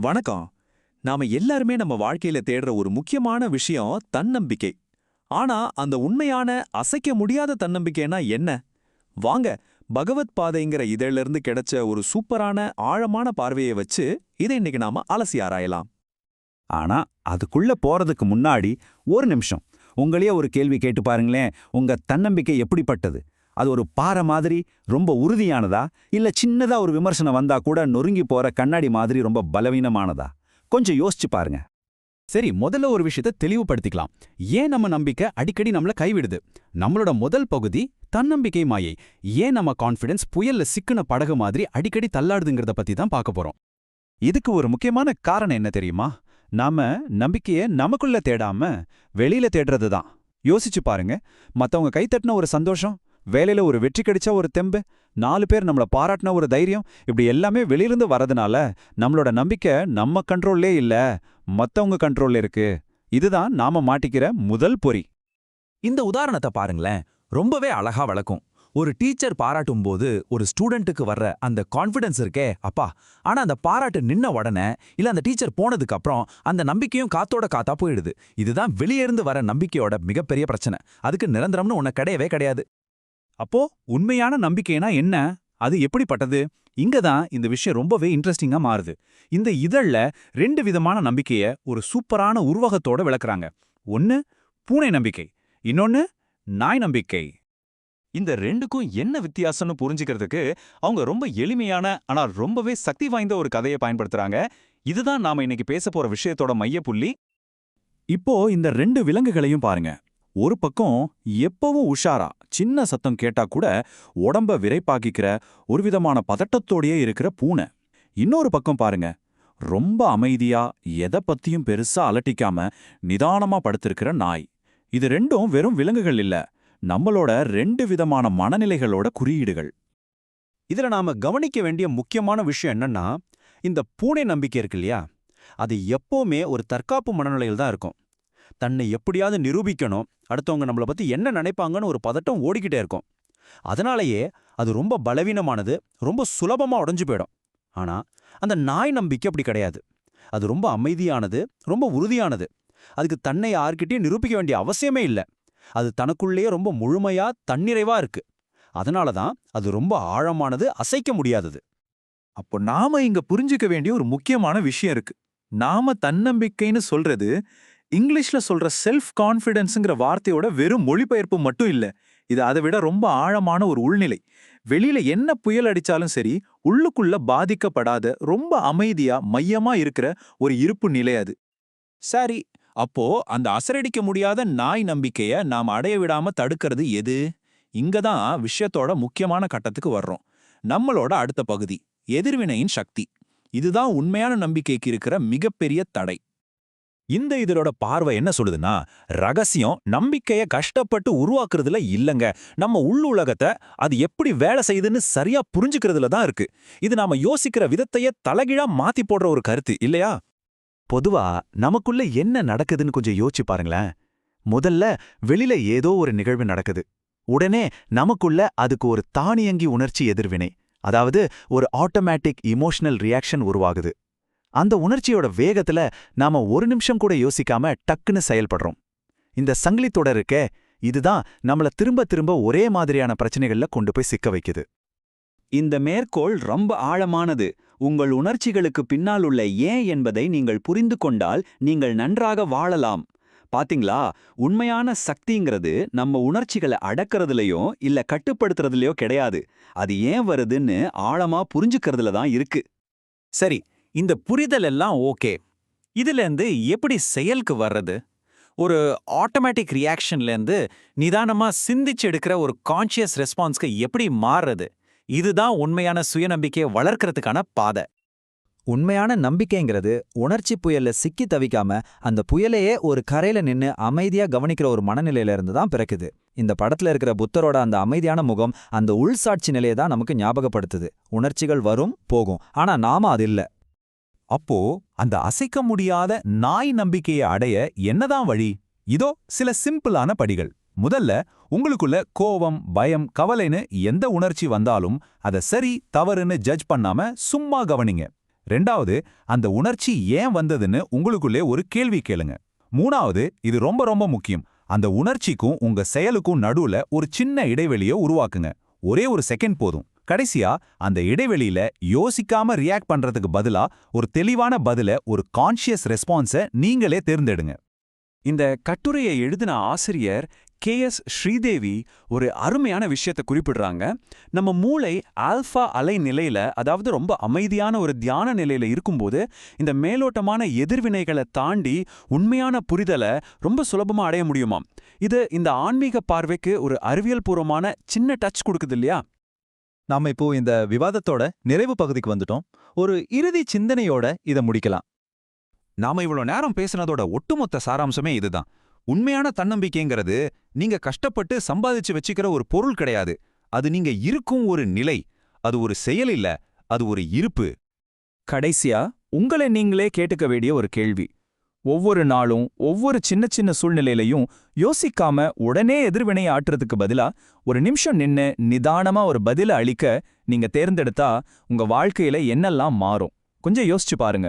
வணக்கம். நாம எல்லாருமே நம்ம வாழ்க்கையில தேடுற ஒரு முக்கியமான விஷயம் தன்னம்பிக்கை. ஆனா அந்த உண்மையான அசைக்க முடியாத தன்னம்பிக்கைனா என்ன? வாங்க பகவத் பாதைங்கிற இதிலிருந்து கிடைச்ச ஒரு சூப்பரான ஆழமான பார்வையை வச்சு இதை இன்னைக்கு நாம அலசி ஆராயலாம். ஆனா அதுக்குள்ள போறதுக்கு முன்னாடி ஒரு நிமிஷம். உங்களையே ஒரு கேள்வி கேட்டு பாருங்களேன். உங்க தன்னம்பிக்கை எப்படிப்பட்டது? அது ஒரு பாறை மாதிரி ரொம்ப உறுதியானதா? இல்ல சின்னதா ஒரு விமர்சனம் வந்தா கூட நொறுங்கி போற கண்ணாடி மாதிரி ரொம்ப பலவீனமானதா? கொஞ்சம் யோசிச்சு பாருங்க. சரி முதல்ல ஒரு விஷயத்தை தெளிவுபடுத்திக்கலாம். ஏன் நம்ம நம்பிக்கை அடிக்கடி நம்மள கைவிடுது? நம்மளோட முதல் பகுதி தன்னம்பிக்கை மாயை. ஏன் நம்ம கான்ஃபிடன்ஸ் புயல்ல சிக்குன படகு மாதிரி அடிக்கடி தள்ளாடுதுங்கிறத பத்தி தான் பார்க்க போறோம். இதுக்கு ஒரு முக்கியமான காரணம் என்ன தெரியுமா? நாம நம்பிக்கைய நமக்குள்ள தேடாம வெளியில தேடுறது தான். யோசிச்சு பாருங்க. மத்தவங்க கைத்தட்டின ஒரு சந்தோஷம் வேலையில ஒரு வெற்றி கிடைச்ச ஒரு தெம்பு நாலு பேர் நம்மள பாராட்டின ஒரு தைரியம் இப்படி எல்லாமே வெளியிலிருந்து வரதுனால நம்மளோட நம்பிக்கை நம்ம கண்ட்ரோல்லே இல்ல மத்தவங்க கண்ட்ரோல்ல இருக்கு. இதுதான் நாம மாட்டிக்கிற முதல் பொறி. இந்த உதாரணத்தை பாருங்களேன். ரொம்பவே அழகா வளர்க்கும். ஒரு டீச்சர் பாராட்டும் போது ஒரு ஸ்டூடெண்ட்டுக்கு வர்ற அந்த கான்ஃபிடன்ஸ் இருக்கே அப்பா ஆனா அந்த பாராட்டு நின்ன உடனே இல்ல அந்த டீச்சர் போனதுக்கு அப்புறம் அந்த நம்பிக்கையும் காத்தோட காத்தா போயிடுது. இதுதான் வெளியே இருந்து வர நம்பிக்கையோட மிகப்பெரிய பிரச்சனை. அதுக்கு நிரந்தரம்னு உன்ன கிடையவே கிடையாது. அப்போ உண்மையான நம்பிக்கைனா என்ன? அது எப்படிப்பட்டது? இங்க தான் இந்த விஷயம் ரொம்பவே இன்ட்ரெஸ்டிங்கா மாறுது. இந்த இதழ்ல ரெண்டு விதமான நம்பிக்கைய ஒரு சூப்பரான உருவகத்தோட விளக்குறாங்க. ஒன்னு பூனை நம்பிக்கை. இன்னொன்னு நாய் நம்பிக்கை. இந்த ரெண்டுக்கும் என்ன வித்தியாசம்னு புரிஞ்சுக்கிறதுக்கு அவங்க ரொம்ப எளிமையான ஆனா ரொம்பவே சக்தி வாய்ந்த ஒரு கதையை பயன்படுத்துறாங்க. இதுதான் நாம இன்னைக்கு பேச போற விஷயத்தோட மையப்புள்ளி. இப்போ இந்த ரெண்டு விலங்குகளையும் பாருங்க. ஒரு பக்கம் எப்பவும் உஷாரா சின்ன சத்தம் கேட்டா கூட உடம்ப விரைப்பாக்கிக்கிற ஒரு விதமான பதட்டத்தோடயே இருக்கிற பூனை. இன்னொரு பக்கம் பாருங்க ரொம்ப அமைதியா எதை பத்தியும் பெருசா அலட்டிக்காம நிதானமா படுத்திருக்கிற நாய். இது ரெண்டும் வெறும் விலங்குகள் இல்ல நம்மளோட ரெண்டு விதமான மனநிலைகளோட குறியீடுகள். இதுல நாம கவனிக்க வேண்டிய முக்கியமான விஷயம் என்னன்னா இந்த பூனை நம்பிக்கை இருக்கு இல்லையா? அது எப்பவுமே ஒரு தற்காப்பு மனநிலையில் தான் இருக்கும். தன்னை எப்படியாவது நிரூபிக்கணும். அடுத்தவங்க நம்மளை பத்தி என்ன நினைப்பாங்கன்னு ஒரு பதட்டம் ஓடிக்கிட்டே இருக்கும். அதனாலேயே அது ரொம்ப பலவீனமானது ரொம்ப சுலபமா உடைஞ்சு போயிடும். ஆனா அந்த நாய் நம்பிக்கை அப்படி கிடையாது. அது ரொம்ப அமைதியானது ரொம்ப உறுதியானது. அதுக்கு தன்னை யார்கிட்டயும் நிரூபிக்க வேண்டிய அவசியமே இல்லை. அது தனக்குள்ளேயே ரொம்ப முழுமையா தன்னிறைவா இருக்கு. அதனால தான் அது ரொம்ப ஆழமானது அசைக்க முடியாதது. அப்போ நாம இங்க புரிஞ்சுக்க வேண்டிய ஒரு முக்கியமான விஷயம் இருக்கு. நாம தன்னம்பிக்கைன்னு சொல்றது இங்கிலீஷ்ல சொல்ற செல்ஃப் கான்ஃபிடென்ஸுங்கிற வார்த்தையோட வெறும் மொழிபெயர்ப்பு மட்டும் இல்ல இது அதை விட ரொம்ப ஆழமான ஒரு உள்நிலை. வெளியில என்ன புயல் அடிச்சாலும் சரி உள்ளுக்குள்ள பாதிக்கப்படாத ரொம்ப அமைதியா மையமா இருக்கிற ஒரு இருப்பு நிலை அது. சரி அப்போ அந்த அசரடிக்க முடியாத நாய் நம்பிக்கைய நாம் அடைய விடாம தடுக்கிறது எது? இங்க தான் விஷயத்தோட முக்கியமான கட்டத்துக்கு வர்றோம். நம்மளோட அடுத்த பகுதி எதிர்வினையின் சக்தி. இதுதான் உண்மையான நம்பிக்கைக்கு இருக்கிற மிகப்பெரிய தடை. இந்த இதழோட பார்வை என்ன சொல்லுதுன்னா ரகசியம் நம்பிக்கைய கஷ்டப்பட்டு உருவாக்குறதுல இல்லங்க. நம்ம உள்ளுலகத்தை அது எப்படி வேலை செய்யுதுன்னு சரியா புரிஞ்சுக்கிறதுல தான் இருக்கு. இது நாம யோசிக்கிற விதத்தையே தலகிழா மாத்தி போடுற ஒரு கருத்து இல்லையா? பொதுவா நமக்குள்ள என்ன நடக்குதுன்னு கொஞ்சம் யோசிச்சு பாருங்களேன். முதல்ல வெளியில ஏதோ ஒரு நிகழ்வு நடக்குது. உடனே நமக்குள்ள அதுக்கு ஒரு தானியங்கி உணர்ச்சி எதிர்வினை அதாவது ஒரு ஆட்டோமேட்டிக் இமோஷனல் ரியாக்ஷன் உருவாகுது. அந்த உணர்ச்சியோட வேகத்துல நாம ஒரு நிமிஷம் கூட யோசிக்காம டக்குன்னு செயல்படுறோம். இந்த சங்கிலி தொடர் இருக்கே இதுதான் நம்மள திரும்ப திரும்ப ஒரே மாதிரியான பிரச்சனைகள்ல கொண்டு போய் சிக்க வைக்குது. இந்த மேற்கோள் ரொம்ப ஆழமானது. உங்கள் உணர்ச்சிகளுக்கு பின்னால் உள்ள ஏன் என்பதை நீங்கள் புரிந்து கொண்டால் நீங்கள் நன்றாக வாழலாம். பாத்தீங்களா? உண்மையான சக்திங்கிறது நம்ம உணர்ச்சிகளை அடக்கிறதுலயோ இல்ல கட்டுப்படுத்துறதுலயோ கிடையாது. அது ஏன் வருதுன்னு ஆழமா புரிஞ்சுக்கிறதுல தான் இருக்கு. சரி இந்த புரிதல் எல்லாம் ஓகே. இதுலேருந்து எப்படி செயலுக்கு வர்றது? ஒரு ஆட்டோமேட்டிக் ரியாக்ஷன்லேருந்து நிதானமா சிந்திச்சு எடுக்கிற ஒரு கான்ஷியஸ் ரெஸ்பான்ஸ்க்கு எப்படி மாறுறது? இதுதான் உண்மையான சுயநம்பிக்கையை வளர்க்கறதுக்கான பாதை. உண்மையான நம்பிக்கைங்கிறது உணர்ச்சி புயல்ல சிக்கி தவிக்காம அந்த புயலையே ஒரு கரையில நின்னு அமைதியா கவனிக்கிற ஒரு மனநிலையில இருந்து தான் பிறக்குது. இந்த படத்துல இருக்கிற புத்தரோட அந்த அமைதியான முகம் அந்த உள்சாட்சி நிலையை தான் நமக்கு ஞாபகப்படுத்துது. உணர்ச்சிகள் வரும் போகும். ஆனா நாம அது இல்ல. அப்போ அந்த அசைக்க முடியாத நாய் நம்பிக்கையை அடைய என்னதான் வழி? இதோ சில சிம்பிளான படிகள். முதல்ல உங்களுக்குள்ள கோவம் பயம் கவலைன்னு எந்த உணர்ச்சி வந்தாலும் அத சரி தவறுன்னு ஜட்ஜ் பண்ணாம சும்மா கவனிங்க. ரெண்டாவது அந்த உணர்ச்சி ஏன் வந்ததுன்னு உங்களுக்குள்ளே ஒரு கேள்வி கேளுங்க. மூணாவது இது ரொம்ப ரொம்ப முக்கியம். அந்த உணர்ச்சிக்கும் உங்க செயலுக்கும் நடுவுல ஒரு சின்ன இடைவெளியை உருவாக்குங்க. ஒரே ஒரு செகண்ட் போதும். கடைசியா அந்த இடைவெளியில யோசிக்காம ரியாக்ட் பண்றதுக்கு பதிலா ஒரு தெளிவான பதில ஒரு கான்ஷியஸ் ரெஸ்பான்ஸை நீங்களே தேர்ந்தெடுங்க. இந்த கட்டுரையை எழுதின ஆசிரியர் கே எஸ் ஸ்ரீதேவி ஒரு அருமையான விஷயத்தை குறிப்பிடுறாங்க. நம்ம மூளை ஆல்ஃபா அலை நிலையில அதாவது ரொம்ப அமைதியான ஒரு தியான நிலையில இருக்கும்போது இந்த மேலோட்டமான எதிர்வினைகளை தாண்டி உண்மையான புரிதலை ரொம்ப சுலபமா அடைய முடியுமாம். இது இந்த ஆன்மீக பார்வைக்கு ஒரு அறிவியல் பூர்வமான சின்ன டச் கொடுக்குது இல்லையா? நாம இப்போ இந்த விவாதத்தோட நிறைவு பகுதிக்கு வந்துட்டோம். ஒரு இறுதி சிந்தனையோட இதை முடிக்கலாம். நாம இவ்வளோ நேரம் பேசுனதோட ஒட்டுமொத்த சாராம்சமே இதுதான். உண்மையான தன்னம்பிக்கைங்கிறது நீங்க கஷ்டப்பட்டு சம்பாதிச்சு வச்சுக்கிற ஒரு பொருள் கிடையாது. அது நீங்க இருக்கும் ஒரு நிலை. அது ஒரு செயல் இல்ல அது ஒரு இருப்பு. கடைசியா உங்களை நீங்களே கேட்டுக்க வேண்டிய ஒரு கேள்வி. ஒவ்வொரு நாளும் ஒவ்வொரு சின்ன சின்ன சூழ்நிலையிலையும் யோசிக்காம உடனே எதிர்வினை ஆற்றுறதுக்கு பதிலா ஒரு நிமிஷம் நின்னு நிதானமா ஒரு பதில அளிக்க நீங்க தேர்ந்தெடுத்தா உங்க வாழ்க்கையில என்னெல்லாம் மாறும்? கொஞ்சம் யோசிச்சு பாருங்க.